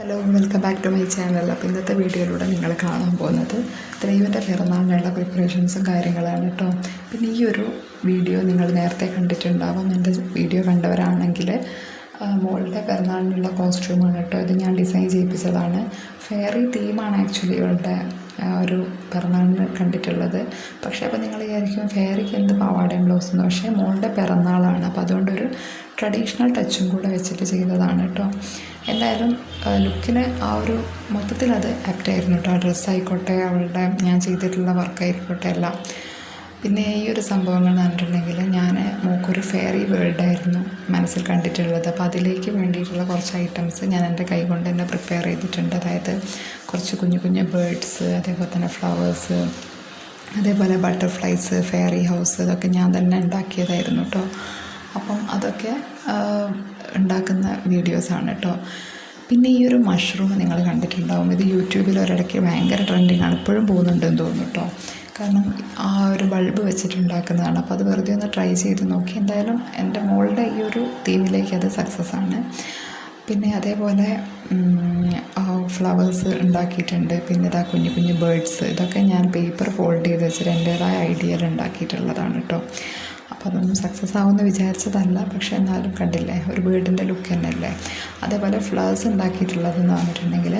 Hello welcome back to my channel അപ്പോൾ ഇന്നത്തെ വീഡിയോയിലൂടെ നിങ്ങൾ കാണാൻ പോകുന്നത് ദൈവന്റെ പിറന്നാളിനുള്ള പ്രിപ്പറേഷൻസും കാര്യങ്ങളാണ് കേട്ടോ പിന്നെ ഈ ഒരു വീഡിയോ നിങ്ങൾ നേരത്തെ കണ്ടിട്ടുണ്ടാവും. എന്റെ വീഡിയോ കണ്ടവരാണെങ്കിൽ മോളുടെ പിറന്നാളിനുള്ള കോസ്റ്റ്യൂമാണ് കേട്ടോ ഇത് ഞാൻ ഡിസൈൻ ചെയ്യിപ്പിച്ചതാണ്. ഫെയറി തീമാണ് ആക്ച്വലി ഇവളുടെ ഒരു പിറന്നാളിന് കണ്ടിട്ടുള്ളത്. പക്ഷേ അപ്പോൾ നിങ്ങൾ വിചാരിക്കും ഫെയറിക്ക് എന്ത് പാവാടയും ബ്ലൗസ് എന്ന്. പക്ഷേ മോളുടെ പിറന്നാളാണ്. അപ്പോൾ അതുകൊണ്ടൊരു ട്രഡീഷണൽ ടച്ചും കൂടെ വെച്ചിട്ട് ചെയ്തതാണ് കേട്ടോ എന്തായാലും ലുക്കിന് ആ ഒരു മൊത്തത്തിൽ അത് ആപ്റ്റായിരുന്നു കേട്ടോ ഡ്രസ്സ് ആയിക്കോട്ടെ അവളുടെ ഞാൻ ചെയ്തിട്ടുള്ള വർക്കായിക്കോട്ടെ എല്ലാം. പിന്നെ ഈ ഒരു സംഭവങ്ങൾ എന്ന് പറഞ്ഞിട്ടുണ്ടെങ്കിൽ ഞാൻ മൂക്കൊരു ഫെയറി വേൾഡായിരുന്നു മനസ്സിൽ കണ്ടിട്ടുള്ളത്. അപ്പോൾ അതിലേക്ക് വേണ്ടിയിട്ടുള്ള കുറച്ച് ഐറ്റംസ് ഞാൻ എന്റെ കൈ കൊണ്ട് തന്നെ പ്രിപ്പയർ ചെയ്തിട്ടുണ്ട്. അതായത് കുറച്ച് കുഞ്ഞു കുഞ്ഞു ബേഡ്സ് അതേപോലെ തന്നെ ഫ്ലവേഴ്സ് അതേപോലെ ബട്ടർഫ്ലൈസ് ഫെയറി ഹൗസ് ഇതൊക്കെ ഞാൻ തന്നെ ഉണ്ടാക്കിയതായിരുന്നു കേട്ടോ അപ്പം അതൊക്കെ ഉണ്ടാക്കുന്ന വീഡിയോസാണ് കേട്ടോ പിന്നെ ഈ ഒരു മഷ്റൂം നിങ്ങൾ കണ്ടിട്ടുണ്ടാവും. ഇത് യൂട്യൂബിൽ ഒരിടയ്ക്ക് ഭയങ്കര ട്രെൻഡിങ് ആണ് ഇപ്പോഴും പോകുന്നുണ്ടെന്ന് തോന്നുന്നു കേട്ടോ കാരണം ആ ഒരു ബൾബ് വെച്ചിട്ടുണ്ടാക്കുന്നതാണ്. അപ്പോൾ അത് വെറുതെ ഒന്ന് ട്രൈ ചെയ്ത് നോക്കി. എന്തായാലും എന്റെ മോളുടെ ഈ ഒരു തീമിലേക്ക് അത് സക്സസ് ആണ്. പിന്നെ അതേപോലെ ഫ്ലവേഴ്സ് ഉണ്ടാക്കിയിട്ടുണ്ട്. പിന്നെ ഇതാ കുഞ്ഞു കുഞ്ഞു ബേഡ്സ്. ഇതൊക്കെ ഞാൻ പേപ്പർ ഫോൾഡ് ചെയ്ത് വെച്ചിട്ട് എന്റേതായ ഐഡിയയിൽ ഉണ്ടാക്കിയിട്ടുള്ളതാണ് കേട്ടോ അപ്പോൾ അതൊന്നും സക്സസ് ആവുമെന്ന് വിചാരിച്ചതല്ല. പക്ഷേ എന്നാലും കണ്ടില്ലേ ഒരു വീടിന്റെ ലുക്ക് തന്നെയല്ലേ? അതേപോലെ ഫ്ലവേഴ്സ് ഉണ്ടാക്കിയിട്ടുള്ളതെന്ന് പറഞ്ഞിട്ടുണ്ടെങ്കിൽ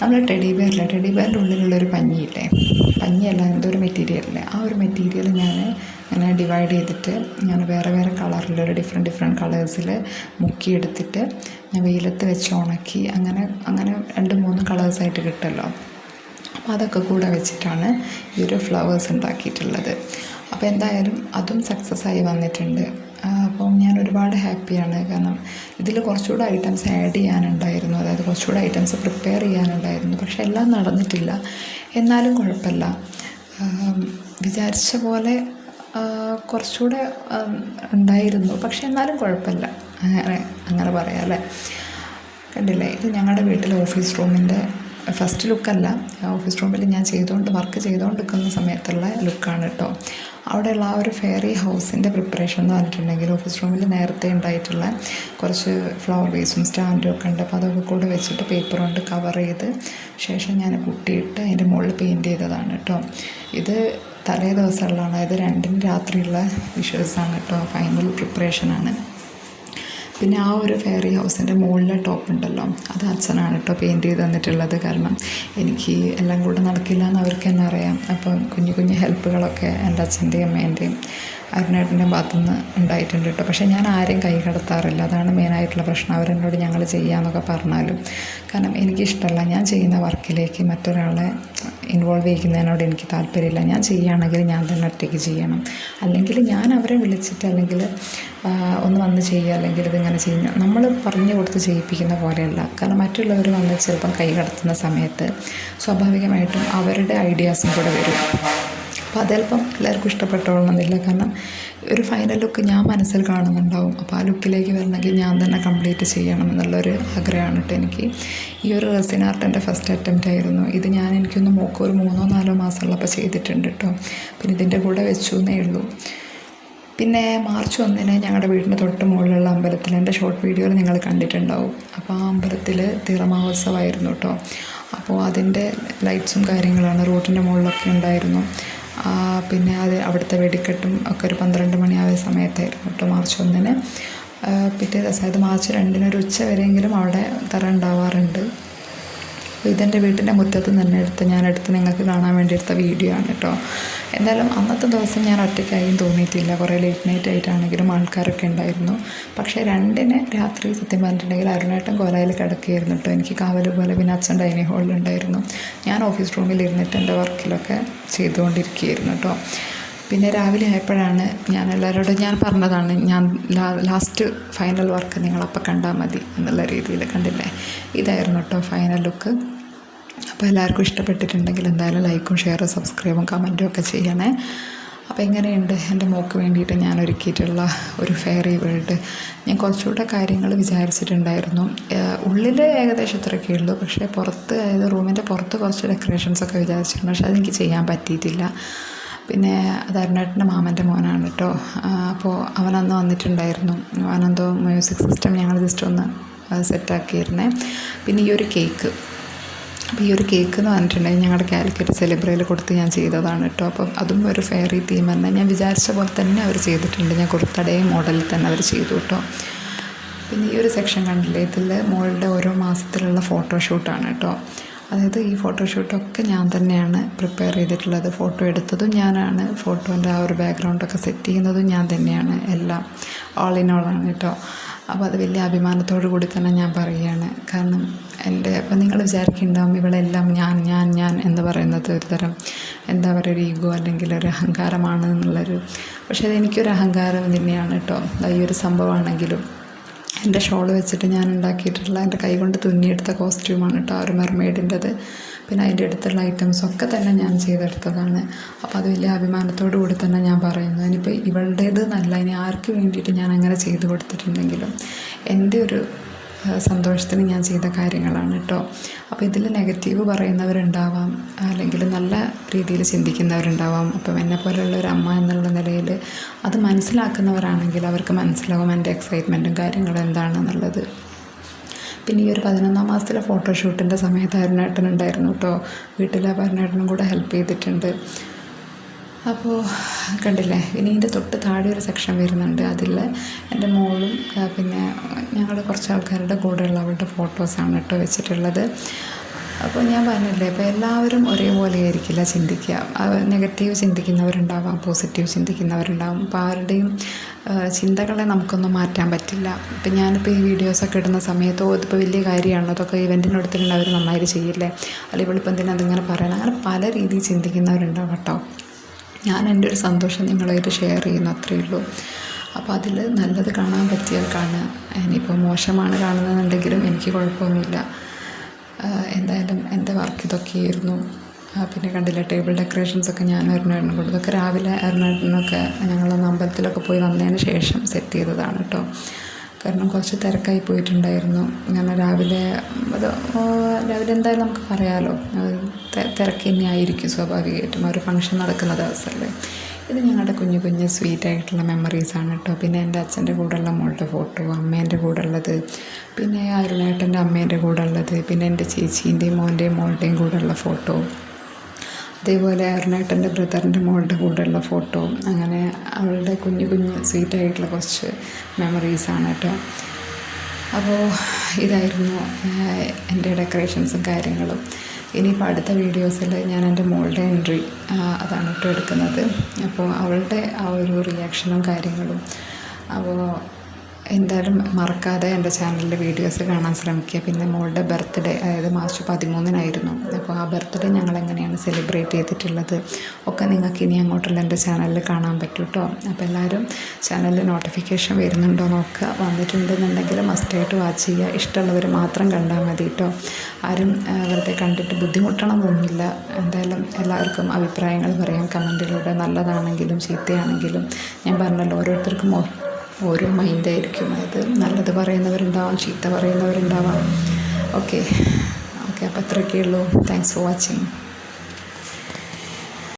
നമ്മൾ ടെഡി ബെയറിലെ ടെഡി ബെയറിന്റെ ഉള്ളിലുള്ളൊരു പഞ്ഞിയില്ലേ? പഞ്ഞിയല്ല എന്തോ ഒരു മെറ്റീരിയലില്ലേ ആ ഒരു മെറ്റീരിയൽ ഞാൻ അങ്ങനെ ഡിവൈഡ് ചെയ്തിട്ട് ഞാൻ വേറെ വേറെ കളറിലൊരു ഒരു ഡിഫറെന്റ് ഡിഫറെന്റ് കളേഴ്സിൽ മുക്കിയെടുത്തിട്ട് ഞാൻ വെയിലത്ത് വെച്ച് ഉണക്കി അങ്ങനെ അങ്ങനെ രണ്ട് മൂന്ന് കളേഴ്സായിട്ട് കിട്ടുമല്ലോ അപ്പോൾ അതൊക്കെ കൂടെ വെച്ചിട്ടാണ് ഈ ഒരു ഫ്ലവേഴ്സ് ഉണ്ടാക്കിയിട്ടുള്ളത്. അപ്പോൾ എന്തായാലും അതും സക്സസ് ആയി വന്നിട്ടുണ്ട്. അപ്പം ഞാൻ ഒരുപാട് ഹാപ്പിയാണ് കാരണം ഇതിൽ കുറച്ചുകൂടെ ഐറ്റംസ് ആഡ് ചെയ്യാനുണ്ടായിരുന്നു. അതായത് കുറച്ചുകൂടെ ഐറ്റംസ് പ്രിപ്പയർ ചെയ്യാനുണ്ടായിരുന്നു. പക്ഷെ എല്ലാം നടന്നിട്ടില്ല. എന്നാലും കുഴപ്പമില്ല. വിചാരിച്ച പോലെ കുറച്ചുകൂടെ ഉണ്ടായിരുന്നു. പക്ഷെ എന്നാലും കുഴപ്പമില്ല. അങ്ങനെ അങ്ങനെ പറയാം അല്ലേ? കണ്ടില്ലേ? ഇത് ഞങ്ങളുടെ വീട്ടിലെ ഓഫീസ് റൂമിന്റെ ഫസ്റ്റ് ലുക്കല്ല ഓഫീസ് റൂമിൽ ഞാൻ ചെയ്തുകൊണ്ട് വർക്ക് ചെയ്തുകൊണ്ട് നിൽക്കുന്ന സമയത്തുള്ള ലുക്കാണ് കേട്ടോ അവിടെയുള്ള ആ ഒരു ഫെയറി ഹൗസിന്റെ പ്രിപ്പറേഷൻ എന്ന് പറഞ്ഞിട്ടുണ്ടെങ്കിൽ ഓഫീസ് റൂമിൽ നേരത്തെ ഉണ്ടായിട്ടുള്ള കുറച്ച് ഫ്ലവർ വേസും സ്റ്റാൻഡും ഒക്കെ ഉണ്ട്. അപ്പോൾ അതൊക്കെ കൂടെ വെച്ചിട്ട് പേപ്പർ കൊണ്ട് കവർ ചെയ്ത് ശേഷം ഞാൻ കുട്ടിയിട്ട് അതിന്റെ മുകളിൽ പെയിന്റ് ചെയ്തതാണ് കേട്ടോ ഇത് തലേ ദിവസമുള്ളതാണ് അതായത് രണ്ടിന് രാത്രിയുള്ള വിഷ്വൽസാണ് കേട്ടോ ഫൈനൽ പ്രിപ്പറേഷനാണ് പിന്നെ ആ ഒരു ഫെയറി ഹൗസിന്റെ മുകളിലെ ടോപ്പ് ഉണ്ടല്ലോ. അത് അച്ഛനാണ് കേട്ടോ പെയിന്റ് ചെയ്ത് തന്നിട്ടുള്ളത്. കാരണം എനിക്ക് എല്ലാം കൂടെ നടക്കില്ല എന്ന് അവർക്ക് തന്നെ അറിയാം. അപ്പം കുഞ്ഞു കുഞ്ഞു ഹെൽപ്പുകളൊക്കെ എന്റെ അച്ഛന്റെയും അമ്മേന്റെയും. അരുണേട്ടന്റെയും ഭാഗത്തുനിന്ന് ഉണ്ടായിട്ടുണ്ട് കേട്ടോ. പക്ഷേ ഞാൻ ആരെയും കൈ കടത്താറില്ല. അതാണ് മെയിനായിട്ടുള്ള പ്രശ്നം. അവരെന്നോട് ഞങ്ങൾ ചെയ്യാമെന്നൊക്കെ പറഞ്ഞാലും. കാരണം എനിക്കിഷ്ടമല്ല. ഞാൻ ചെയ്യുന്ന വർക്കിലേക്ക് മറ്റൊരാളെ ഇൻവോൾവ് ചെയ്യിക്കുന്നതിനോട് എനിക്ക് താല്പര്യമില്ല. ഞാൻ ചെയ്യുകയാണെങ്കിൽ ഞാൻ തന്നെ ഒറ്റയ്ക്ക് ചെയ്യണം. അല്ലെങ്കിൽ ഞാൻ അവരെ വിളിച്ചിട്ട് അല്ലെങ്കിൽ ഒന്ന് വന്ന് ചെയ്യുക അല്ലെങ്കിൽ ഇതിങ്ങനെ ചെയ്യുന്ന നമ്മൾ പറഞ്ഞു കൊടുത്ത് ചെയ്യിപ്പിക്കുന്ന പോലെയല്ല. കാരണം മറ്റുള്ളവർ വന്ന് ചിലപ്പം കൈ കടത്തുന്ന സമയത്ത് സ്വാഭാവികമായിട്ടും അവരുടെ ഐഡിയാസും കൂടെ വരും. അപ്പോൾ അതല്പം എല്ലാവർക്കും ഇഷ്ടപ്പെട്ടോളണമെന്നില്ല. കാരണം ഒരു ഫൈനൽ ലുക്ക് ഞാൻ മനസ്സിൽ കാണുന്നുണ്ടാവും. അപ്പോൾ ആ ലുക്കിലേക്ക് വരണമെങ്കിൽ ഞാൻ തന്നെ കംപ്ലീറ്റ് ചെയ്യണം എന്നുള്ളൊരു ആഗ്രഹമാണ് കേട്ടോ എനിക്ക്. ഈ ഒരു റെസിൻ ആർട്ട് എന്റെ ഫസ്റ്റ് അറ്റംപ്റ്റ് ആയിരുന്നു. ഇത് ഞാൻ എനിക്കൊന്ന് മൂക്ക് ഒരു മൂന്നോ നാലോ മാസമുള്ളപ്പോൾ ചെയ്തിട്ടുണ്ട് കേട്ടോ. പിന്നെ ഇതിന്റെ കൂടെ വെച്ചു എന്നേ ഉള്ളൂ. പിന്നെ മാർച്ച് ഒന്നിന് ഞങ്ങളുടെ വീടിന്റെ തൊട്ട് മുകളിലുള്ള അമ്പലത്തിൽ എന്റെ ഷോർട്ട് വീഡിയോയിൽ നിങ്ങൾ കണ്ടിട്ടുണ്ടാവും. അപ്പോൾ ആ അമ്പലത്തിൽ തിറമഹോത്സവമായിരുന്നു കേട്ടോ. അപ്പോൾ അതിന്റെ ലൈറ്റ്സും കാര്യങ്ങളാണ് റോട്ടിന്റെ മുകളിലൊക്കെ ഉണ്ടായിരുന്നു. പിന്നെ അത് അവിടുത്തെ വെടിക്കെട്ടും ഒക്കെ ഒരു പന്ത്രണ്ട് മണിയായ സമയത്തായിരുന്നു കേട്ടോ മാർച്ച് ഒന്നിന്. പിറ്റേ ദിവസം അതായത് മാർച്ച് രണ്ടിന് ഒരു ഉച്ച വരെയെങ്കിലും അവിടെ തറ ഉണ്ടാവാറുണ്ട്. ഇതെന്റെ വീട്ടിന്റെ മുറ്റത്ത് നിന്ന് തന്നെ എടുത്ത് ഞാൻ എടുത്ത് നിങ്ങൾക്ക് കാണാൻ വേണ്ടി എടുത്ത വീഡിയോ ആണ് കേട്ടോ. എന്തായാലും അന്നത്തെ ദിവസം ഞാൻ ഒറ്റയ്ക്കായും തോന്നിയിട്ടില്ല. കുറേ ലേറ്റ് നൈറ്റ് ആയിട്ടാണെങ്കിലും ആൾക്കാരൊക്കെ ഉണ്ടായിരുന്നു. പക്ഷേ രണ്ടിന് രാത്രി സത്യം പറഞ്ഞിട്ടുണ്ടെങ്കിൽ അരുണേട്ടൻ കോലയിൽ കിടക്കുകയായിരുന്നു കേട്ടോ. എനിക്ക് കാവൽ പോലെ പിന്നെ അച്ഛൻ ഡൈനിങ് ഹാളിലുണ്ടായിരുന്നു ഞാൻ ഓഫീസ് റൂമിൽ ഇരുന്നിട്ട് എന്റെ വർക്കിലൊക്കെ ചെയ്തുകൊണ്ടിരിക്കുകയായിരുന്നു കേട്ടോ. പിന്നെ രാവിലെ ആയപ്പോഴാണ് ഞാൻ എല്ലാവരോടും ഞാൻ പറഞ്ഞതാണ് ഞാൻ ലാസ്റ്റ് ഫൈനൽ വർക്ക് നിങ്ങളപ്പോൾ കണ്ടാൽ മതി എന്നുള്ള രീതിയിൽ കണ്ടില്ലേ? ഇതായിരുന്നു കേട്ടോ ഫൈനൽ ലുക്ക് അപ്പോൾ എല്ലാവർക്കും ഇഷ്ടപ്പെട്ടിട്ടുണ്ടെങ്കിൽ എന്തായാലും ലൈക്കും ഷെയറും സബ്സ്ക്രൈബും കമന്റും ഒക്കെ ചെയ്യണേ. അപ്പോൾ എങ്ങനെയുണ്ട് എന്റെ മോക്ക് വേണ്ടിയിട്ട് ഞാൻ ഒരുക്കിയിട്ടുള്ള ഒരു ഫെയറി വേൾഡ് ഞാൻ കുറച്ചുകൂടെ കാര്യങ്ങൾ വിചാരിച്ചിട്ടുണ്ടായിരുന്നു. ഉള്ളിൽ ഏകദേശം ഇത്രയൊക്കെ ഉള്ളൂ. പക്ഷേ പുറത്ത് അതായത് റൂമിന്റെ പുറത്ത് കുറച്ച് ഡെക്കറേഷൻസ് ഒക്കെ വിചാരിച്ചിട്ടുണ്ട് പക്ഷേ അതെനിക്ക് ചെയ്യാൻ പറ്റിയിട്ടില്ല. പിന്നെ അത് അരുണേട്ടന്റെ മാമന്റെ മോനാണ് കേട്ടോ. അപ്പോൾ അവനന്ന് വന്നിട്ടുണ്ടായിരുന്നു. അവനെന്തോ മ്യൂസിക് സിസ്റ്റം ഞങ്ങൾ ജസ്റ്റ് ഒന്ന് സെറ്റാക്കിയിരുന്നേ പിന്നെ ഈ ഒരു കേക്ക് അപ്പോൾ ഈ ഒരു കേക്ക് എന്ന് പറഞ്ഞിട്ടുണ്ടെങ്കിൽ ഞങ്ങളുടെ കാലിക്കറ്റ് സെലിബ്രയിൽ കൊടുത്ത് ഞാൻ ചെയ്തതാണ് കേട്ടോ അപ്പം അതും ഒരു ഫെയറി തീം തന്നെ ഞാൻ വിചാരിച്ച പോലെ തന്നെ അവർ ചെയ്തിട്ടുണ്ട്. ഞാൻ കുർത്തടേ മോഡലിൽ തന്നെ അവർ ചെയ്തു കേട്ടോ പിന്നെ ഈ ഒരു സെക്ഷൻ കണ്ടില്ലേ? ഇതിൽ മോളുടെ ഓരോ മാസത്തിലുള്ള ഫോട്ടോഷൂട്ടാണ് കേട്ടോ അതായത് ഈ ഫോട്ടോഷൂട്ടൊക്കെ ഞാൻ തന്നെയാണ് പ്രിപ്പയർ ചെയ്തിട്ടുള്ളത്. ഫോട്ടോ എടുത്തതും ഞാനാണ്. ഫോട്ടോന്റെ ആ ഒരു ബാക്ക്ഗ്രൗണ്ടൊക്കെ സെറ്റ് ചെയ്യുന്നതും ഞാൻ തന്നെയാണ് എല്ലാം. ഓൾ ഇൻ ഓൾ ആണ് കേട്ടോ അപ്പോൾ അത് വലിയ അഭിമാനത്തോടു കൂടി തന്നെ ഞാൻ പറയുകയാണ്. കാരണം എന്റെ അപ്പം നിങ്ങൾ വിചാരിക്കുന്നുണ്ടാവും ഇവളെല്ലാം ഞാൻ ഞാൻ ഞാൻ എന്ന് പറയുന്നത് ഒരു തരം എന്താ പറയുക ഒരു ഈഗോ അല്ലെങ്കിൽ ഒരു അഹങ്കാരമാണ് എന്നുള്ളൊരു പക്ഷേ അതെനിക്കൊരു അഹങ്കാരം തന്നെയാണ് കേട്ടോ. ഈ ഒരു സംഭവമാണെങ്കിലും എന്റെ ഷോൾ വെച്ചിട്ട് ഞാൻ ഉണ്ടാക്കിയിട്ടുള്ള എന്റെ കൈകൊണ്ട് തുന്നിയെടുത്ത കോസ്റ്റ്യൂമാണ് കേട്ടോ ആ ഒരു മെർമെയ്ഡിന്റെത്. പിന്നെ അതിന്റെ അടുത്തുള്ള ഐറ്റംസൊക്കെ തന്നെ ഞാൻ ചെയ്തെടുത്തതാണ്. അപ്പോൾ അത് വലിയ അഭിമാനത്തോടു കൂടി തന്നെ ഞാൻ പറയുന്നു. ഇനിയിപ്പോൾ ഇവളുടേത് നല്ല ഇനി ആർക്ക് വേണ്ടിയിട്ട് ഞാൻ അങ്ങനെ ചെയ്തു കൊടുത്തിട്ടുണ്ടെങ്കിലും എന്റെ ഒരു സന്തോഷത്തിന് ഞാൻ ചെയ്ത കാര്യങ്ങളാണ് കേട്ടോ അപ്പോൾ ഇതിൽ നെഗറ്റീവ് പറയുന്നവരുണ്ടാവാം അല്ലെങ്കിൽ നല്ല രീതിയിൽ ചിന്തിക്കുന്നവരുണ്ടാവാം. അപ്പം എന്നെ പോലെയുള്ള ഒരു അമ്മ എന്നുള്ള നിലയിൽ അത് മനസ്സിലാക്കുന്നവരാണെങ്കിൽ അവർക്ക് മനസ്സിലാവും എന്റെ എക്സൈറ്റ്മെന്റും കാര്യങ്ങളും എന്താണെന്നുള്ളത്. പിന്നെ ഈ ഒരു പതിനൊന്നാം മാസത്തിലെ ഫോട്ടോഷൂട്ടിന്റെ സമയത്ത് അരുണേട്ടൻ ഉണ്ടായിരുന്നു കേട്ടോ വീട്ടിലെ അരുണേട്ടനും കൂടെ ഹെൽപ്പ് ചെയ്തിട്ടുണ്ട്. അപ്പോൾ കണ്ടില്ലേ ഇനി ഇതിന്റെ തൊട്ട് താഴെ ഒരു സെക്ഷൻ വരുന്നുണ്ട്. അതിൽ എന്റെ മോളും പിന്നെ ഞങ്ങളുടെ കുറച്ച് ആൾക്കാരുടെ കൂടെയുള്ള അവളുടെ ഫോട്ടോസാണ് കേട്ടോ വെച്ചിട്ടുള്ളത്. അപ്പോൾ ഞാൻ പറഞ്ഞില്ലേ ഇപ്പോൾ എല്ലാവരും ഒരേപോലെ ആയിരിക്കില്ല ചിന്തിക്കുക. നെഗറ്റീവ് ചിന്തിക്കുന്നവരുണ്ടാവാം പോസിറ്റീവ് ചിന്തിക്കുന്നവരുണ്ടാവും. അപ്പോൾ ആരുടെയും ചിന്തകളെ നമുക്കൊന്നും മാറ്റാൻ പറ്റില്ല. ഇപ്പം ഞാനിപ്പോൾ ഈ വീഡിയോസൊക്കെ ഇടുന്ന സമയത്തോ ഇതിപ്പോൾ വലിയ കാര്യമാണോ അതൊക്കെ ഇവന്റിന് എടുത്തിട്ടുണ്ട് അവർ നന്നായിട്ട് ചെയ്യില്ലേ? അല്ലെങ്കിൽ ഇപ്പം എന്തിനാ അതിങ്ങനെ പറയണം? അങ്ങനെ പല രീതിയിൽ ചിന്തിക്കുന്നവരുണ്ടാവും കേട്ടോ. ഞാൻ എന്റെ ഒരു സന്തോഷം നിങ്ങളായിട്ട് ഷെയർ ചെയ്യുന്നു അത്രയേ ഉള്ളൂ. അപ്പോൾ അതിൽ നല്ലത് കാണാൻ പറ്റിയാൽ കാണുക ഇനിയിപ്പോൾ മോശമാണ് കാണുന്നതെന്നുണ്ടെങ്കിലും എനിക്ക് കുഴപ്പമൊന്നുമില്ല. എന്തായാലും എന്റെ വർക്ക് ഇതൊക്കെയായിരുന്നു. പിന്നെ കണ്ടില്ല ടേബിൾ ഡെക്കറേഷൻസ് ഒക്കെ ഞാൻ എറണാകുളം കൊടുത്തു. ഇതൊക്കെ രാവിലെ എറണാകുളത്തിനൊക്കെ ഞങ്ങളൊന്ന് അമ്പലത്തിലൊക്കെ പോയി വന്നതിന് ശേഷം സെറ്റ് ചെയ്തതാണ് കേട്ടോ കാരണം കുറച്ച് തിരക്കായി പോയിട്ടുണ്ടായിരുന്നു. ഇങ്ങനെ രാവിലെ അത് രാവിലെ എന്തായാലും നമുക്ക് പറയാമല്ലോ തിരക്ക് തന്നെ ആയിരിക്കും സ്വാഭാവികമായിട്ടും ഒരു ഫംഗ്ഷൻ നടക്കുന്ന ദിവസമല്ലേ ഇത് ഞങ്ങളുടെ കുഞ്ഞു കുഞ്ഞു സ്വീറ്റ് ആയിട്ടുള്ള മെമ്മറീസാണ് കേട്ടോ. പിന്നെ എന്റെ അച്ഛന്റെ കൂടെയുള്ള മോളുടെ ഫോട്ടോ അമ്മേന്റെ കൂടെ ഉള്ളത് പിന്നെ അരുണേട്ടന്റെ അമ്മേന്റെ കൂടെ ഉള്ളത് പിന്നെ എന്റെ ചേച്ചീന്റെയും മോന്റെയും മോളുടെയും കൂടെയുള്ള ഫോട്ടോ അതേപോലെ അരുണേട്ടന്റെ ബ്രദറിന്റെ മോളുടെ കൂടെയുള്ള ഫോട്ടോ അങ്ങനെ അവളുടെ കുഞ്ഞു കുഞ്ഞ് സ്വീറ്റായിട്ടുള്ള കുറച്ച് മെമ്മറീസാണ് കേട്ടോ. അപ്പോൾ ഇതായിരുന്നു എന്റെ ഡെക്കറേഷൻസും കാര്യങ്ങളും. ഇനിയിപ്പോൾ അടുത്ത വീഡിയോസിൽ ഞാൻ എന്റെ മോളുടെ എൻട്രി അതാണ് ഇട്ടെടുക്കുന്നത് അപ്പോൾ അവളുടെ ആ ഒരു റിയാക്ഷനും കാര്യങ്ങളും. അപ്പോൾ എന്തായാലും മറക്കാതെ എന്റെ ചാനലിലെ വീഡിയോസ് കാണാൻ ശ്രമിക്കുക. പിന്നെ മോളുടെ ബർത്ത്ഡേ അതായത് മാർച്ച് പതിമൂന്നിനായിരുന്നു. അപ്പോൾ ആ ബർത്ത്ഡേ ഞങ്ങൾ എങ്ങനെയാണ് സെലിബ്രേറ്റ് ചെയ്തിട്ടുള്ളത് ഒക്കെ നിങ്ങൾക്ക് ഇനി അങ്ങോട്ടുള്ള എന്റെ ചാനലിൽ കാണാൻ പറ്റും കേട്ടോ. അപ്പോൾ എല്ലാവരും ചാനലിൽ നോട്ടിഫിക്കേഷൻ വരുന്നുണ്ടോ നോക്കുക. വന്നിട്ടുണ്ടെന്നുണ്ടെങ്കിൽ മസ്റ്റായിട്ട് വാച്ച് ചെയ്യുക. ഇഷ്ടമുള്ളവർ മാത്രം കണ്ടാൽ മതി കേട്ടോ. ആരും വെറുതെ കണ്ടിട്ട് ബുദ്ധിമുട്ടണമെന്നൊന്നുമില്ല എന്തായാലും എല്ലാവർക്കും അഭിപ്രായങ്ങൾ പറയാം. കമന്റിലൂടെ നല്ലതാണെങ്കിലും ചീത്തയാണെങ്കിലും ഞാൻ പറഞ്ഞല്ലോ ഓരോരുത്തർക്കും ഓരോ മൈൻഡായിരിക്കും അതായത് നല്ലത് പറയുന്നവരുണ്ടാവാം ചീത്ത പറയുന്നവരുണ്ടാവാം. ഓക്കെ ഓക്കെ അപ്പോൾ അത്രയൊക്കെ ഉള്ളൂ താങ്ക്സ് ഫോർ വാച്ചിങ്